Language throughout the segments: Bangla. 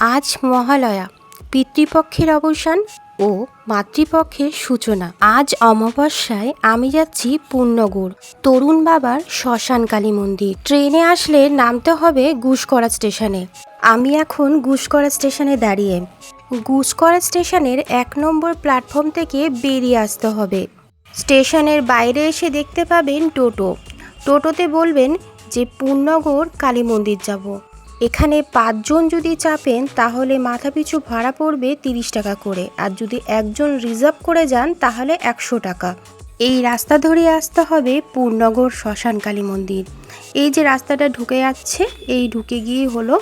আজ মহালয়া, পিতৃপক্ষের অবসান ও মাতৃপক্ষের সূচনা। আজ অমাবস্যায় আমি যাচ্ছি পূর্ণগড়, তরুণ বাবার শ্মশানকালী মন্দির। ট্রেনে আসলে নামতে হবে গুসকরা স্টেশনে। আমি এখন গুসকরা স্টেশনে দাঁড়িয়ে। গুসকরা স্টেশনের এক নম্বর প্ল্যাটফর্ম থেকে বেরিয়ে আসতে হবে। স্টেশনের বাইরে এসে দেখতে পাবেন টোটো। টোটোতে বলবেন যে, পূর্ণগড় কালী মন্দির যাব। এখানে পাঁচজন যদি চাপেন, তাহলে মাথাপিছু ভাড়া পড়বে তিরিশ টাকা করে। আর যদি একজন রিজার্ভ করে যান, তাহলে একশো টাকা। এই রাস্তা ধরে আসতে হবে পূর্ণগর শ্মশান কালী মন্দির। এই যে রাস্তাটা ঢুকে যাচ্ছে, এই ঢুকে গিয়ে হলো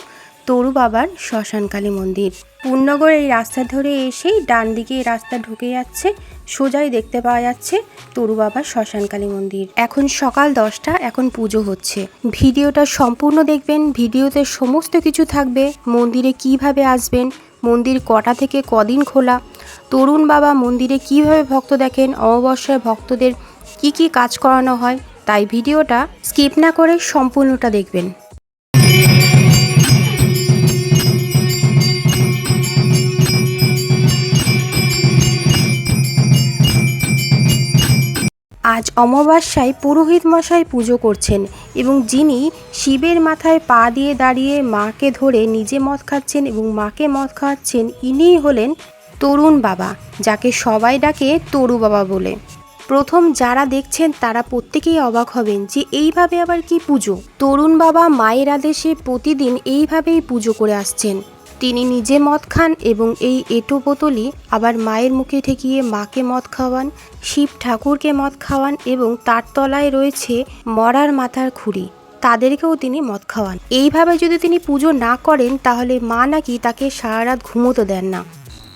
তরু বাবার শ্মশান কালী মন্দির। পূর্ণগর এই রাস্তা ধরে এসেই ডান দিকে এই রাস্তা ঢুকে যাচ্ছে, সোজাই দেখতে পাওয়া যাচ্ছে তরু বাবার শ্মশান কালী মন্দির। এখন সকাল দশটা, এখন পুজো হচ্ছে। ভিডিওটা সম্পূর্ণ দেখবেন, ভিডিওতে সমস্ত কিছু থাকবে, মন্দিরে কীভাবে আসবেন, মন্দির কটা থেকে কদিন খোলা, তরুণ বাবা মন্দিরে কীভাবে ভক্ত দেখেন, অমাবস্যায় ভক্তদের কি কি কাজ করানো হয়, তাই ভিডিওটা স্কিপ না করে সম্পূর্ণটা দেখবেন। আজ অমাবস্যায় পুরোহিত মশাই পুজো করছেন এবং যিনি শিবের মাথায় পা দিয়ে দাঁড়িয়ে মাকে ধরে নিজে মদ খাচ্ছেন এবং মাকে মদ খাওয়াচ্ছেন, ইনিই হলেন তরুণ বাবা, যাকে সবাই ডাকে তরু বাবা বলে। প্রথম যারা দেখছেন তারা প্রত্যেকেই অবাক হবেন যে এইভাবে আবার কি পুজো? তরুণ বাবা মায়ের আদেশে প্রতিদিন এইভাবেই পুজো করে আসছেন। তিনি নিজে মদ খান এবং এই এটো বোতলই আবার মায়ের মুখে ঠেকিয়ে মাকে মদ খাওয়ান, শিব ঠাকুরকে মদ খাওয়ান এবং তার তলায় রয়েছে মরার মাথার খুঁড়ি। তাদেরকেও তিনি মদ খাওয়ান। এইভাবে যদি তিনি পুজো না করেন, তাহলে মা নাকি তাকে সারা রাত ঘুমোতে দেন না।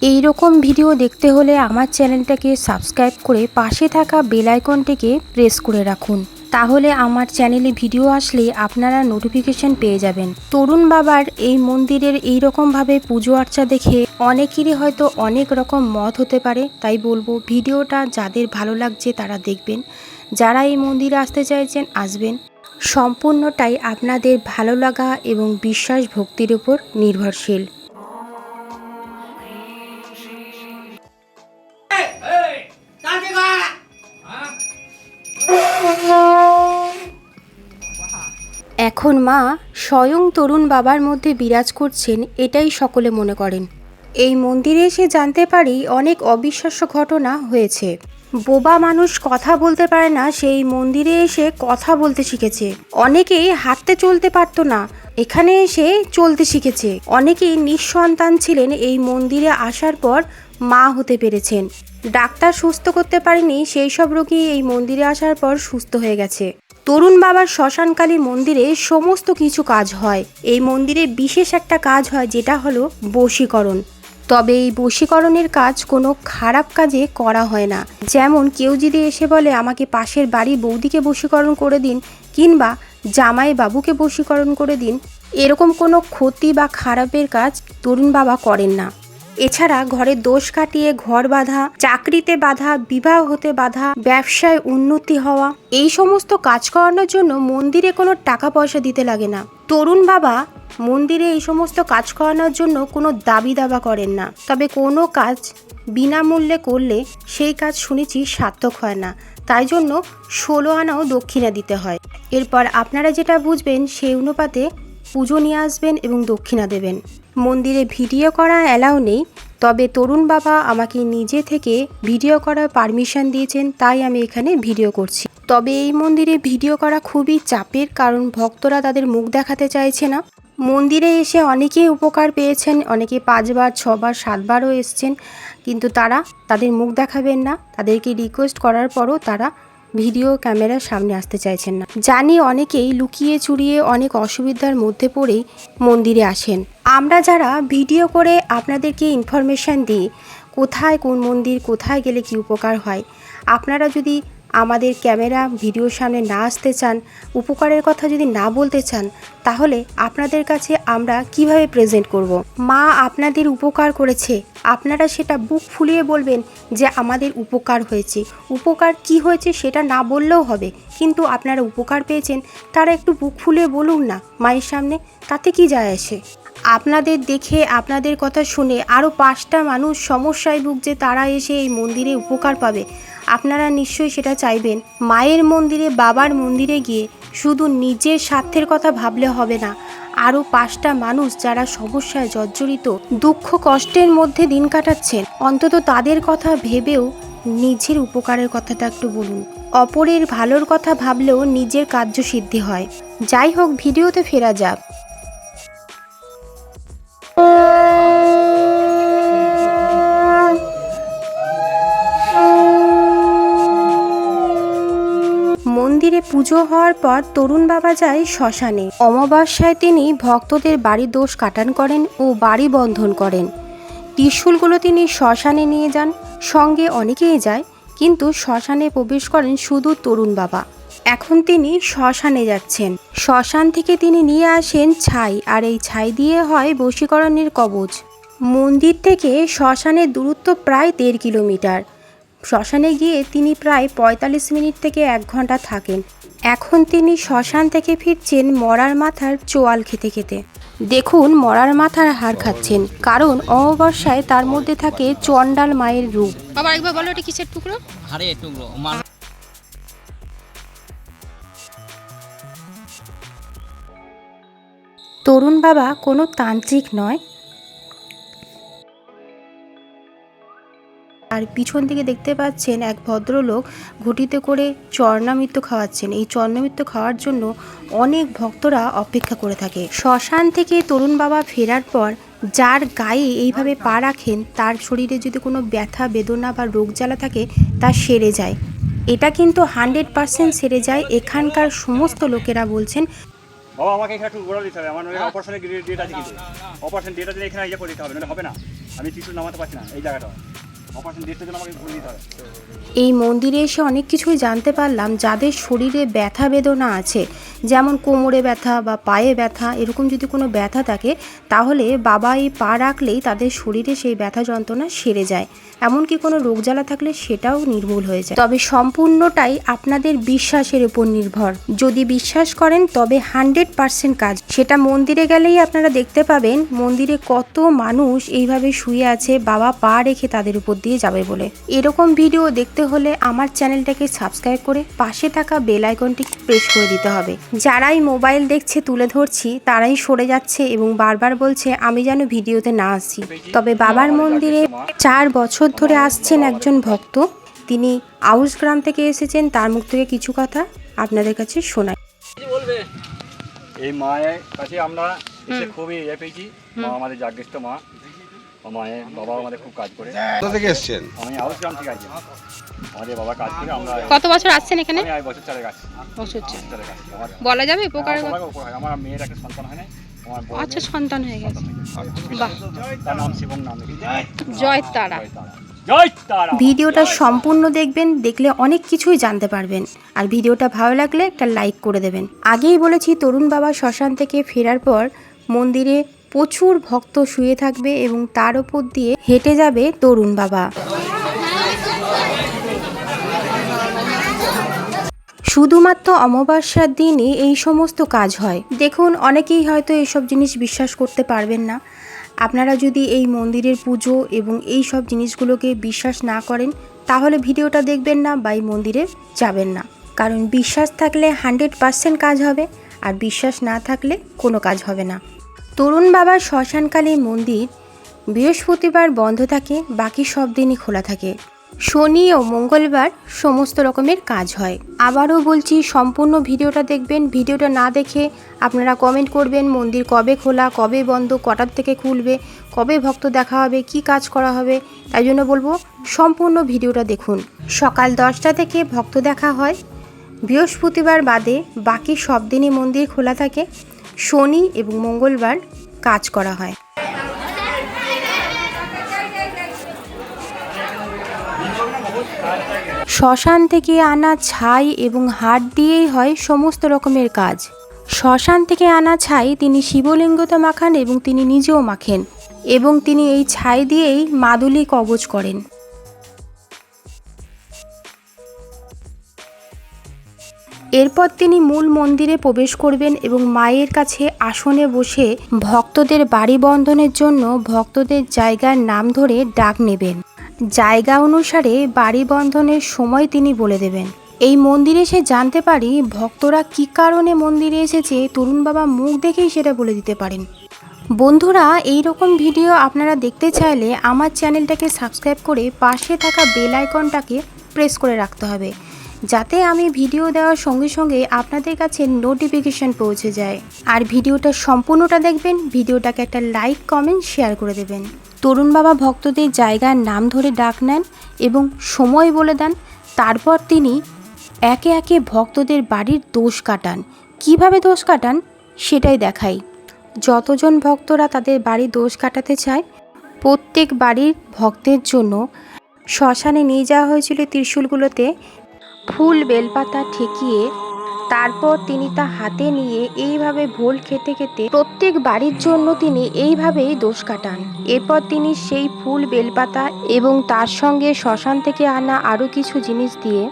এই রকম ভিডিও দেখতে হলে আমার চ্যানেলটাকে সাবস্ক্রাইব করে পাশে থাকা বেল আইকনটিকে প্রেস করে রাখুন। তাহলে আমার চ্যানেলে ভিডিও আসলে আপনারা নোটিফিকেশন পেয়ে যাবেন। তরুণ বাবার এই মন্দিরের এই রকমভাবে পুজো আর্চা দেখে অনেকেরই হয়তো অনেক রকম মত হতে পারে, তাই বলব ভিডিওটা যাদের ভালো লাগছে তারা দেখবেন। যারা এই মন্দিরে আসতে চাইছেন আসবেন। সম্পূর্ণটাই আপনাদের ভালো লাগা এবং বিশ্বাস ভক্তির উপর নির্ভরশীল। এখন মা স্বয়ং তরুণ বাবার মধ্যে বিরাজ করছেন এটাই সকলে মনে করেন। এই মন্দিরে এসে জানতে পারি অনেক অবিশ্বাস্য ঘটনা হয়েছে। বোবা মানুষ কথা বলতে পারে না, সেই মন্দিরে এসে কথা বলতে শিখেছে। অনেকেই হাঁটতে চলতে পারতো না, এখানে এসে চলতে শিখেছে। অনেকেই নিঃসন্তান ছিলেন এই মন্দিরে আসার পর মা হতে পেরেছেন। ডাক্তার সুস্থ করতে পারেনি, সেই সব রোগী এই মন্দিরে আসার পর সুস্থ হয়ে গেছে। তরুণ বাবার শ্মশানকালী মন্দিরে সমস্ত কিছু কাজ হয়। এই মন্দিরে বিশেষ একটা কাজ হয়, যেটা হলো বশীকরণ। তবে এই বশীকরণের কাজ কোনো খারাপ কাজে করা হয় না। যেমন কেউ যদি এসে বলে, আমাকে পাশের বাড়ি বৌদিকে বশীকরণ করে দিন কিংবা জামাই বাবুকে বশীকরণ করে দিন, এরকম কোনো ক্ষতি বা খারাপের কাজ তরুণ বাবা করেন না। এছাড়া ঘরের দোষ কাটিয়ে ঘর বাঁধা, চাকরিতে বাধা, বিবাহ হতে বাধা, ব্যবসায় উন্নতি হওয়া, এই সমস্ত কাজ করানোর জন্য মন্দিরে কোনো টাকা পয়সা দিতে লাগে না। তরুণ বাবা মন্দিরে এই সমস্ত কাজ করানোর জন্য কোনো দাবি দাবা করেন না। তবে কোনো কাজ বিনামূল্যে করলে সেই কাজ শুনেছি সার্থক হয় না। তাই জন্য ষোলো আনাও দক্ষিণা দিতে হয়। এরপর আপনারা যেটা বুঝবেন সেই অনুপাতে পুজো নিয়ে আসবেন এবং দক্ষিণা দেবেন। মন্দিরে ভিডিও করা অ্যালাউ নেই, তবে তরুণ বাবা আমাকে নিজে থেকে ভিডিও করার পারমিশন দিয়েছেন, তাই আমি এখানে ভিডিও করছি। তবে এই মন্দিরে ভিডিও করা খুবই চাপের কারণ ভক্তরা তাদের মুখ দেখাতে চাইছে না। মন্দিরে এসে অনেকেই উপকার পেয়েছেন, অনেকে পাঁচবার, ছবার, সাতবারও এসছেন, কিন্তু তারা তাদের মুখ দেখাবেন না। তাদেরকে রিকোয়েস্ট করার পরও তারা ভিডিও ক্যামেরার সামনে আসতে চাইছেন না। জানি অনেকেই লুকিয়ে চুরিয়ে অনেক অসুবিধার মধ্যে পড়েই মন্দিরে আসেন। আমরা যারা ভিডিও করে আপনাদেরকে ইনফরমেশান দিই, কোথায় কোন মন্দির, কোথায় গেলে কি উপকার হয়, আপনারা যদি আমাদের ক্যামেরা ভিডিওর সামনে না আসতে চান, উপকারের কথা যদি না বলতে চান, তাহলে আপনাদের কাছে আমরা কীভাবে প্রেজেন্ট করব। মা আপনাদের উপকার করেছে। আপনারা সেটা বুক ফুলিয়ে বলবেন যে আমাদের উপকার হয়েছে। উপকার কি হয়েছে সেটা না বললেও হবে, কিন্তু আপনারা উপকার পেয়েছেন, তারা একটু বুক ফুলিয়ে বলুন না, মায়ের সামনে, তাতে কি যায় আসে? আপনাদের দেখে, আপনাদের কথা শুনে আরও পাঁচটা মানুষ সমস্যায় ভুগছে, তারা এসে এই মন্দিরে উপকার পাবে। আপনারা নিশ্চয়ই সেটা চাইবেন। মায়ের মন্দিরে, বাবার মন্দিরে গিয়ে শুধু নিজের স্বার্থের কথা ভাবলে হবে না। আরও পাঁচটা মানুষ যারা সমস্যায় জর্জরিত, দুঃখ কষ্টের মধ্যে দিন কাটাচ্ছেন, অন্তত তাদের কথা ভেবেও নিজের উপকারের কথাটা একটু বলুন। অপরের ভালোর কথা ভাবলেও নিজের কার্যসিদ্ধি হয়। যাই হোক, ভিডিওতে ফেরা যাক। পুজো হওয়ার পর তরুণ বাবা যায় শ্মশানে। অমাবস্যায় তিনি ভক্তদের বাড়ির দোষ কাটান করেন ও বাড়ি বন্ধন করেন। ত্রিশূলগুলো তিনি শ্মশানে নিয়ে যান, সঙ্গে অনেকেই যায়, কিন্তু শ্মশানে প্রবেশ করেন শুধু তরুণ বাবা। এখন তিনি শ্মশানে যাচ্ছেন। শ্মশান থেকে তিনি নিয়ে আসেন ছাই, আর এই ছাই দিয়ে হয় বশীকরণের কবচ। মন্দির থেকে শ্মশানের দূরত্ব প্রায় দেড় কিলোমিটার। শ্মশানে গিয়ে তিনি প্রায় পঁয়তাল্লিশ মিনিট থেকে এক ঘণ্টা থাকেন। এখন তিনি শ্মশান থেকে ফিরছেন মরার মাথার চোয়াল খেতে খেতে। দেখুন মরার মাথার হার খাচ্ছেন কারণ অমাবস্যায় তার মধ্যে থাকে চণ্ডাল মায়ের রূপ। বাবা একবার বলো এটা কিসের টুকরো? টুকরো তরুণ বাবা কোনো তান্ত্রিক নয় আর পিছন দিকে দেখতে পাচ্ছেন এক ভদ্রলোক ঘটিতে করে চর্ণামৃত্য খাওয়াচ্ছেন। এই চর্ণামৃত্য খাওয়ার জন্য অনেক ভক্তরা অপেক্ষা করে থাকে। শ্মশান থেকে তরুণ বাবা ফেরার পর যার গায়ে এইভাবে পা রাখেন তার শরীরে যদি কোনো ব্যথা বেদনা বা রোগ জ্বালা থাকে তা সেরে যায়। এটা কিন্তু হান্ড্রেড পার্সেন্ট সেরে যায়। এখানকার সমস্ত লোকেরা বলছেন বাবা আমাকে এখানে একটু গোড়া দিতে হবে। আমার অপারেশনের ডেট আছে কিন্তু। অপারেশন ডেটটা দিলে এখানে ইয়ে করে দিতে হবে নাহলে হবে না। আমি কিছু নামাতে পারছি না এই জায়গাটা এই মন্দিরে এসে অনেক কিছুই জানতে পারলাম, যাদের শরীরে ব্যথা বেদনা আছে, যেমন কোমরে ব্যথা বা পায়ে ব্যথা, এরকম যদি কোনো ব্যথা থাকে, তাহলে বাবা এই পা রাখলেই তাদের শরীরে সেই ব্যথা যন্ত্রণা সেরে যায়। এমনকি কোনো রোগ জ্বালা থাকলে সেটাও নির্মূল হয়ে যায়। তবে সম্পূর্ণটাই আপনাদের বিশ্বাসের উপর নির্ভর। যদি বিশ্বাস করেন, তবে হান্ড্রেড পার্সেন্ট কাজ। সেটা মন্দিরে গেলেই আপনারা দেখতে পাবেন, মন্দিরে কত মানুষ এইভাবে শুয়ে আছে, বাবা পা রেখে তাদের উপর যাবে বলে। এরকম ভিডিও দেখতে হলে আমার চ্যানেলটাকে সাবস্ক্রাইব করে পাশে থাকা বেল আইকনটি প্রেস করে দিতে হবে। যারাই মোবাইল দেখছে তুলে ধরছি তারাই সরে যাচ্ছে এবং বারবার বলছে আমি যেন ভিডিওতে না আসি। তবে বাবার মন্দিরে চার বছর ধরে আসছেন একজন ভক্ত। তিনি আউস গ্রাম থেকে এসেছেন তার মুখ থেকে কিছু কথা আপনাদের কাছে শোনাই। এই মায়ের কাছে আমরা খুবই ইয়ে পেয়েছি। মা আমাদের জাগ্রস্ত মা। মায়ের বাবা আমাদের খুব কাজ করে। কোথা থেকে এসছেন? আমি আউস গ্রাম থেকে আছি আমাদের বাবা কাজ করে আমরা কত বছর আসছেন এখানে? আমি বছর বছর বলা যাবে উপকারের কথা? আমার উপর। আমার মেয়ের একটা সন্তান হয় না। আচ্ছা সন্তান হয়ে গেছে। বাহ। তার নাম শিবম নাম। রেখেছি। জয় তারা। জয় তারা। জয় তারা। ভিডিওটা সম্পূর্ণ দেখবেন দেখলে অনেক কিছুই জানতে পারবেন। আর ভিডিওটা ভালো লাগলে একটা লাইক করে দেবেন। আগেই বলেছি তরুণ বাবা শ্মশান থেকে ফেরার পর মন্দিরে প্রচুর ভক্ত শুয়ে থাকবে এবং তার উপর দিয়ে হেঁটে যাবে তরুণ বাবা। শুধুমাত্র অমাবস্যার দিনই এই সমস্ত কাজ হয়। দেখুন, অনেকেই হয়তো এইসব জিনিস বিশ্বাস করতে পারবেন না। আপনারা যদি এই মন্দিরের পুজো এবং এই সব জিনিসগুলোকে বিশ্বাস না করেন, তাহলে ভিডিওটা দেখবেন না বা এই মন্দিরে যাবেন না। কারণ বিশ্বাস থাকলে হান্ড্রেড পার্সেন্ট কাজ হবে, আর বিশ্বাস না থাকলে কোনো কাজ হবে না। তরুণ বাবার শ্মশানকালী মন্দির বৃহস্পতিবার বন্ধ থাকে, বাকি সব দিনই খোলা থাকে। শনি ও মঙ্গলবার সমস্ত রকমের কাজ হয়। আবারও বলছি, সম্পূর্ণ ভিডিওটা দেখবেন। ভিডিওটা না দেখে আপনারা কমেন্ট করবেন, মন্দির কবে খোলা, কবে বন্ধ, কটার থেকে খুলবে, কবে ভক্ত দেখা হবে, কি কাজ করা হবে, তাই জন্য বলব, সম্পূর্ণ ভিডিওটা দেখুন। সকাল দশটা থেকে ভক্ত দেখা হয়। বৃহস্পতিবার বাদে বাকি সব দিনই মন্দির খোলা থাকে। শনি এবং মঙ্গলবার কাজ করা হয়। শ্মশান থেকে আনা ছাই এবং হাট দিয়েই হয় সমস্ত রকমের কাজ। শ্মশান থেকে আনা ছাই তিনি শিবলিঙ্গতে মাখান এবং তিনি নিজেও মাখেন এবং তিনি এই ছাই দিয়েই মাদুলি কবচ করেন। এরপর তিনি মূল মন্দিরে প্রবেশ করবেন এবং মায়ের কাছে আসনে বসে ভক্তদের বাড়ি বন্ধনের জন্য ভক্তদের জায়গার নাম ধরে ডাক নেবেন। জায়গা অনুসারে বাড়ি বন্ধনের সময় তিনি বলে দেবেন। এই মন্দিরে এসে জানতে পারি ভক্তরা কী কারণে মন্দিরে এসেছে, তরুণ বাবা মুখ দেখেই সেটা বলে দিতে পারেন। বন্ধুরা এই রকম ভিডিও আপনারা দেখতে চাইলে আমার চ্যানেলটাকে সাবস্ক্রাইব করে পাশে থাকা বেল আইকনটাকে প্রেস করে রাখতে হবে। যাতে আমি ভিডিও দেওয়ার সঙ্গে সঙ্গে আপনাদের কাছে নোটিফিকেশন পৌঁছে যায়। আর ভিডিওটা সম্পূর্ণটা দেখবেন, ভিডিওটাকে একটা লাইক কমেন্ট শেয়ার করে দেবেন। তরুণ বাবা ভক্তদের জায়গার নাম ধরে ডাক নেন এবং সময় বলে দেন, তারপর তিনি একে একে ভক্তদের বাড়ির দোষ কাটান। কীভাবে দোষ কাটান? সেটাই দেখাই। যতজন ভক্তরা তাদের বাড়ির দোষ কাটাতে চায়, প্রত্যেক বাড়ির ভক্তের জন্য শ্মশানে নিয়ে যাওয়া হয়েছিল ত্রিশূলগুলোতে। ফুল বেলপাতা ঠেকিয়ে তারপর তিনি তা হাতে নিয়ে এইভাবে ভোল খেতে খেতে প্রত্যেক বাড়ির জন্য তিনি এইভাবেই দোষ কাটান। এরপর তিনি সেই ফুল বেলপাতা এবং তার সঙ্গে শ্মশান থেকে আনা আরও কিছু জিনিস দিয়ে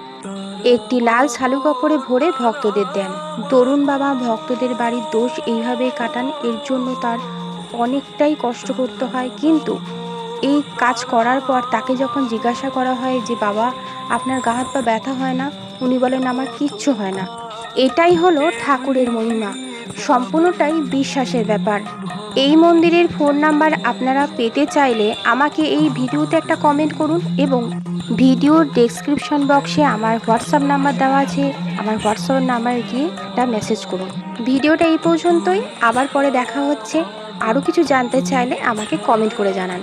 একটি লাল শালু কাপড়ে ভরে ভক্তদের দেন। তরুণ বাবা ভক্তদের বাড়ির দোষ এইভাবে কাটান, এর জন্য তার অনেকটাই কষ্ট করতে হয়। কিন্তু এই কাজ করার পর তাকে যখন জিজ্ঞাসা করা হয় যে, বাবা, আপনার গা হাত পা ব্যথা হয় না? উনি বলেন আমার কিচ্ছু হয় না। এটাই হলো ঠাকুরের মহিমা। সম্পূর্ণটাই বিশ্বাসের ব্যাপার। এই মন্দিরের ফোন নাম্বার আপনারা পেতে চাইলে আমাকে এই ভিডিওতে একটা কমেন্ট করুন এবং ভিডিওর ডেসক্রিপশন বক্সে আমার হোয়াটসঅ্যাপ নাম্বার দেওয়া আছে। আমার হোয়াটসঅ্যাপ নাম্বার গিয়ে একটা মেসেজ করুন। ভিডিওটা এই পর্যন্তই। আবার পরে দেখা হচ্ছে। আরও কিছু জানতে চাইলে আমাকে কমেন্ট করে জানান।